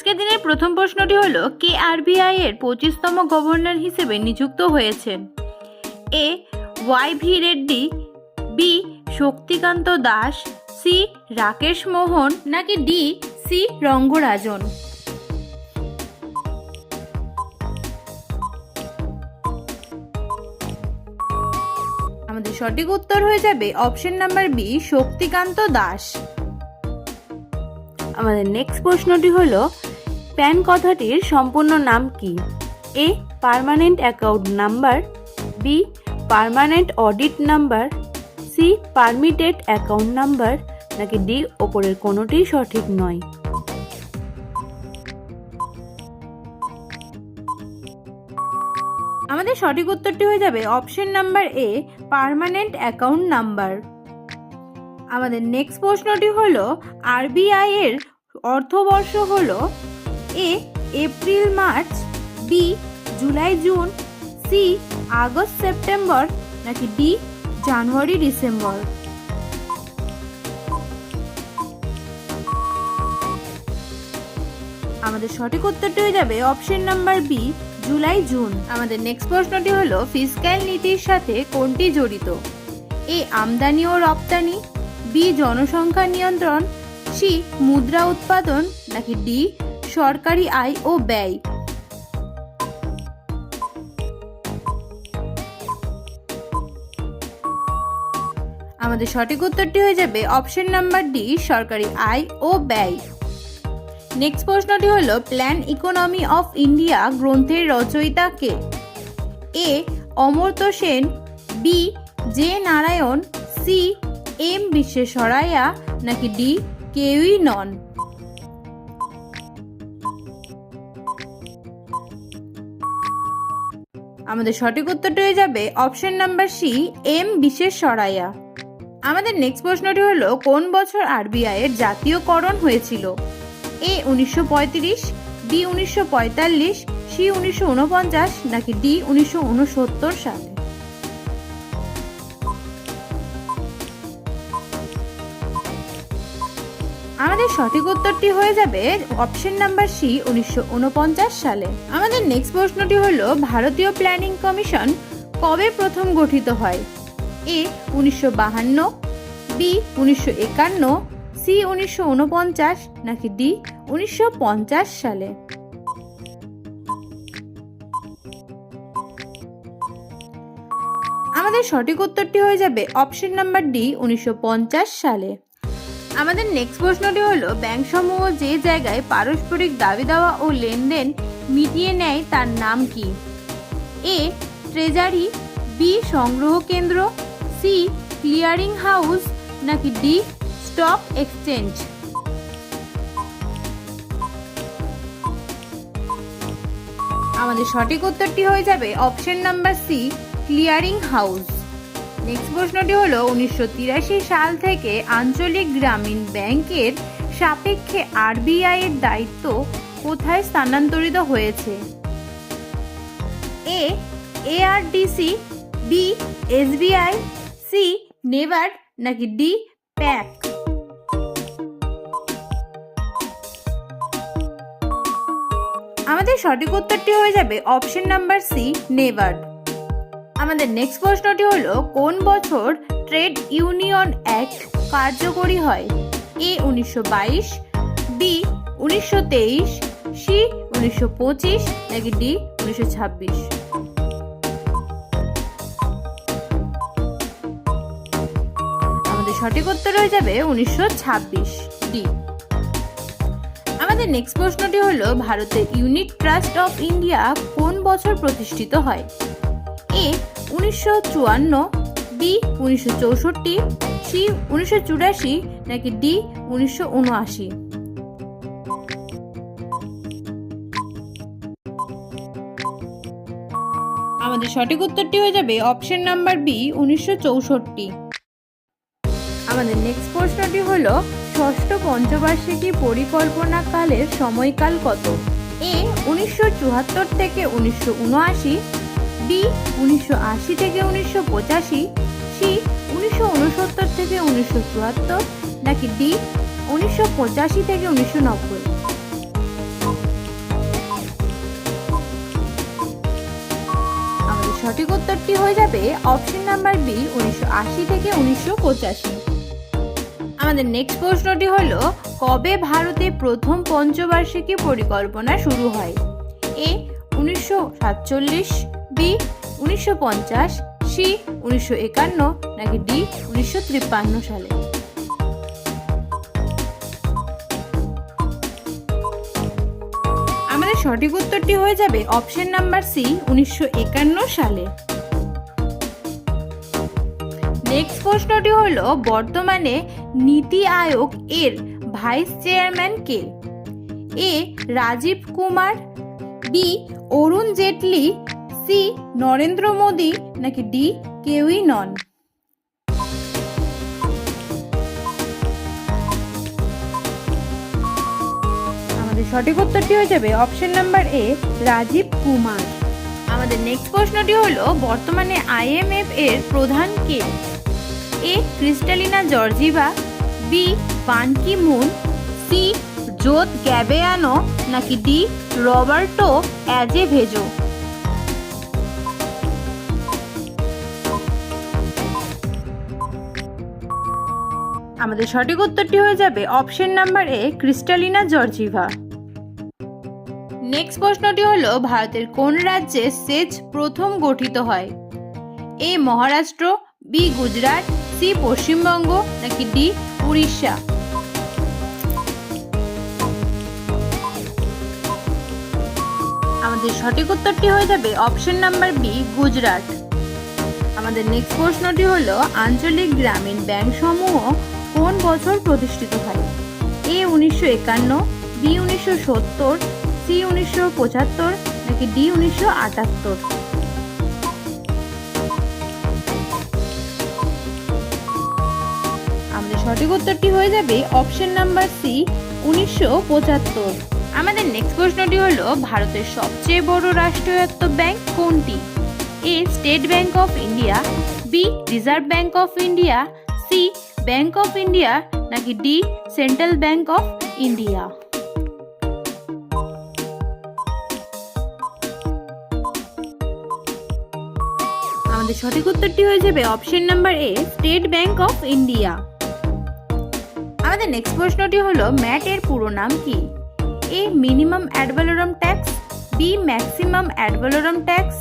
আজকের দিনের প্রথম প্রশ্নটি হলো, কে আরবিআই এর পঁচিশতম গভর্নর হিসেবে নিযুক্ত হয়েছেন A, Y V Reddy, B, Shaktikanta Das, C, Rakesh Mohan, নাকি ডি, সি, রঙ্গরাজন? আমাদের সঠিক উত্তর হয়ে যাবে option number B, Shaktikanta Das. আমাদের নেক্সট প্রশ্নটি হলো প্যান কথাটির সম্পূর্ণ নাম কি? A, permanent account number, B, permanent audit number, C, permitted account number, নাকি ডি, ওপরের কোনোটি সঠিক নয়? আমাদের সঠিক উত্তরটি হয়ে যাবে option number A, permanent account number. আমাদের নেক্সট প্রশ্নটি হলো আরবিআই এর অর্থবর্ষ হলো A April, March, B July, June, C August, September, নাকি ডি জানুয়ারি, ডিসেম্বর? আমাদের সঠিক উত্তরটি হয়ে যাবে option number B, July, June. আমাদের নেক্সট প্রশ্নটি হলো ফিসক্যাল নীতির সাথে কোনটি জড়িত? এ আমদানি ও রপ্তানি, বি জনসংখ্যা নিয়ন্ত্রণ, সি মুদ্রা উৎপাদন, নাকি ডি সরকারি আয় ও ব্যয়। আমাদের সঠিক উত্তরটি হয়ে যাবে অপশন নাম্বার ডি, সরকারি আয় ও ব্যয়। নেক্সট প্রশ্নটি হলো, প্ল্যান ইকোনমি অফ ইন্ডিয়া গ্রন্থের রচয়িতা কে? A, Amartya Sen, B, J Narayan, C, M বিশ্বেশ্বরাইয়া নাকি ডি, কেউই নন? আমাদের সঠিক উত্তরটি হয়ে যাবে অপশন নাম্বার সি, এম বিশেষ সরাইয়া। আমাদের নেক্সট প্রশ্নটি হলো, কোন বছর আরবিআই এর জাতীয়করণ হয়েছিল? এ উনিশশো পঁয়ত্রিশ, বি উনিশশো পঁয়তাল্লিশ, সি উনিশশো উনপঞ্চাশ নাকি ডি উনিশশো উনসত্তর সালে? আমাদের সঠিক উত্তরটি হয়ে যাবে অপশন নাম্বার সি, উনিশশো উনপঞ্চাশ সালে। আমাদের নেক্সট প্রশ্নটি হলো, ভারতীয় প্ল্যানিং কমিশন কবে প্রথম গঠিত হয়? এ, উনিশশো বাহান্ন, বি, উনিশশো একান্ন, সি, উনিশশো উনপঞ্চাশ নাকি ডি, উনিশশো পঞ্চাশ সালে? আমাদের সঠিক উত্তরটি হয়ে যাবে অপশন নাম্বার ডি, উনিশশো পঞ্চাশ সালে। আমাদের নেক্সট প্রশ্নটি হলো, ব্যাংকসমূহ যে জায়গায় পারস্পরিক দাবি দেওয়া ও লেনদেন মিটিয়ে নেয় তার নাম কি? এ, ট্রেজারি, বি, সংগ্রহ কেন্দ্র, সি, ক্লিয়ারিং হাউস, নাকি ডি, স্টক এক্সচেঞ্জ? আমাদের সঠিক উত্তরটি হয়ে যাবে option number C, clearing house. Next প্রশ্নটি হলো, উনিশশো তিরাশি সাল থেকে আঞ্চলিক গ্রামীণ ব্যাংকের সাপেক্ষে আরবিআই এর দায়িত্ব কোথায় স্থানান্তরিত হয়েছে? A, ARDC, B, SBI, C, NABARD নাকি ডি, প্যাক? আমাদের সঠিক উত্তরটি হয়ে যাবে অপশন নাম্বার সি, নেভার। আমাদের নেক্সট প্রশ্নটি হলো, কোন বছর ট্রেড ইউনিয়ন অ্যাক্ট কার্যকরী হয়? এ উনিশশো বাইশ বি উনিশশো তেইশ সি উনিশশো পঁচিশ, নাকি ডি উনিশশো ছাব্বিশ? আমাদের সঠিক উত্তর হয়ে যাবে উনিশশো ছাব্বিশ ডি আমাদের নেক্সট প্রশ্নটি হলো, ভারতের ইউনিট ট্রাস্ট অফ ইন্ডিয়া কোন বছর প্রতিষ্ঠিত হয়? এ উনিশশো চুয়ান্ন, বি উনিশশো চৌষট্টি, সি উনিশশো চুরাশি নাকি ডি উনিশশো উনআশি? আমাদের সঠিক উত্তরটি হয়ে যাবে অপশন নাম্বার বি উনিশশো চৌষট্টি। আমাদের নেক্সট প্রশ্নটি হলো, ষষ্ঠ পঞ্চবার্ষিকী পরিকল্পনাকালের সময়কাল কত? এ উনিশশো চুয়াত্তর থেকে উনিশশো উনআশি ডি উনিশশো আশি থেকে উনিশশো পঁচাশি, সি উনিশশো উনসত্তর থেকে উনিশশো চুয়াত্তর, নাকি ডি উনিশশো পঁচাশি থেকে উনিশশো নব্বই? আমাদের সঠিক উত্তরটি হয়ে যাবে অপশন নাম্বার বি উনিশশো আশি থেকে উনিশশো পঁচাশি। আমাদের নেক্সট প্রশ্নটি হলো, কবে ভারতে প্রথম পঞ্চবার্ষিকী পরিকল্পনা শুরু হয়? এ উনিশশো সাতচল্লিশ বি উনিশশো পঞ্চাশ, সি উনিশশো একান্ন, নাকি ডি উনিশশো তিপ্পান্ন সালে? আমাদের সঠিক উত্তরটি হয়ে যাবে অপশন নাম্বার সি উনিশশো একান্ন সালে। নেক্সট প্রশ্নটি হলো, বর্তমানে নীতি আয়োগ এর vice chairman K? A Rajiv Kumar, B Arun Jaitley C Narendra Modi নাকি ডি, কেউই নন। আমাদের সঠিক উত্তরটি হয়ে যাবে option number A, Rajiv Kumar. আমাদের নেক্সট প্রশ্নটি হলো, বর্তমানে আইএমএফ এর প্রধান কে? A, Kristalina Georgieva B Ban Ki Moon, C, জোত গ্যাবেয়ানো, নাকি ডি, রবার্টো অ্যাজে ভেজো আমাদের সঠিক উত্তরটি হয়ে যাবে option number A, Kristalina Georgieva. Next প্রশ্নটি হলো, ভারতের কোন রাজ্যে সেচ প্রথম গঠিত হয়? A, Maharashtra, B, Gujarat, C, Paschimbanga, নাকি ডি, উড়িষ্যা? আমাদের সঠিক উত্তরটি হয়ে যাবে অপশন নাম্বার বি, গুজরাট। আমাদের নেক্সট প্রশ্নটি হলো, আঞ্চলিক গ্রামীণ ব্যাংক সমূহ কোন বছর প্রতিষ্ঠিত হয়? এ উনিশশো একান্ন, বি উনিশশো সত্তর, সি উনিশশো পঁচাত্তর, নাকি ডি উনিশশো আটাত্তর? সঠিক উত্তরটি হয়ে যাবে অপশন নাম্বার সি, উনিশশো পঁচাত্তর। আমাদের নেক্সট প্রশ্নটি হলো, ভারতের সবচেয়ে বড় রাষ্ট্রায়ত্ত ব্যাংক কোনটি? A, State Bank of India, B, Reserve Bank of India, C Bank of India নাকি D Central Bank of India আমাদের সঠিক উত্তরটি হয়ে যাবে option number A State Bank of India আমাদের নেক্সট প্রশ্নটি হলো, ম্যাট এর পুরো নাম কি? A minimum ad valorem tax B maximum ad valorem tax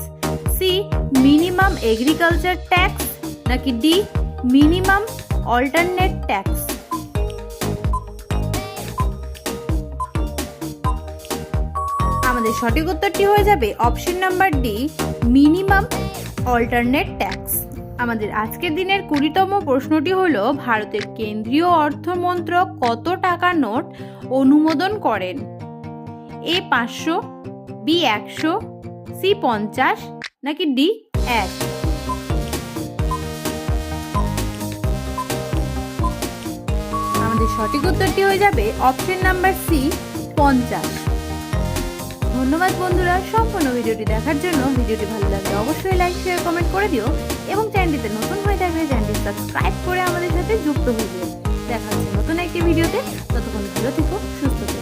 C minimum agriculture tax নাকি ডি মিনিমাম অল্টারনেট ট্যাক্স আমাদের সঠিক উত্তরটি হয়ে যাবে option number D minimum alternate tax আমাদের আজকের দিনের কুড়িতম প্রশ্নটি হলো, ভারতের কেন্দ্রীয় অর্থমন্ত্রক কত টাকা নোট অনুমোদন করেন? এ পাঁচশো বি একশো সি পঞ্চাশ, নাকি ডি এক? সঠিক উত্তরটি হয়ে যাবে অপশন নাম্বার সি পঞ্চাশ। ধন্যবাদ বন্ধুরা, সম্পূর্ণ ভিডিওটি দেখার জন্য ভিডিওটি ভালো লাগলে অবশ্যই লাইক শেয়ার কমেন্ট করে দিও এবং চ্যানেলটিতে নতুন হয়ে থাকলে চ্যানেলটি সাবস্ক্রাইব করে আমাদের সাথে যুক্ত হয়ে দিও দেখা হচ্ছে নতুন একটি ভিডিওতে, ততক্ষণ ভালো থেকো, সুস্থ থেকো।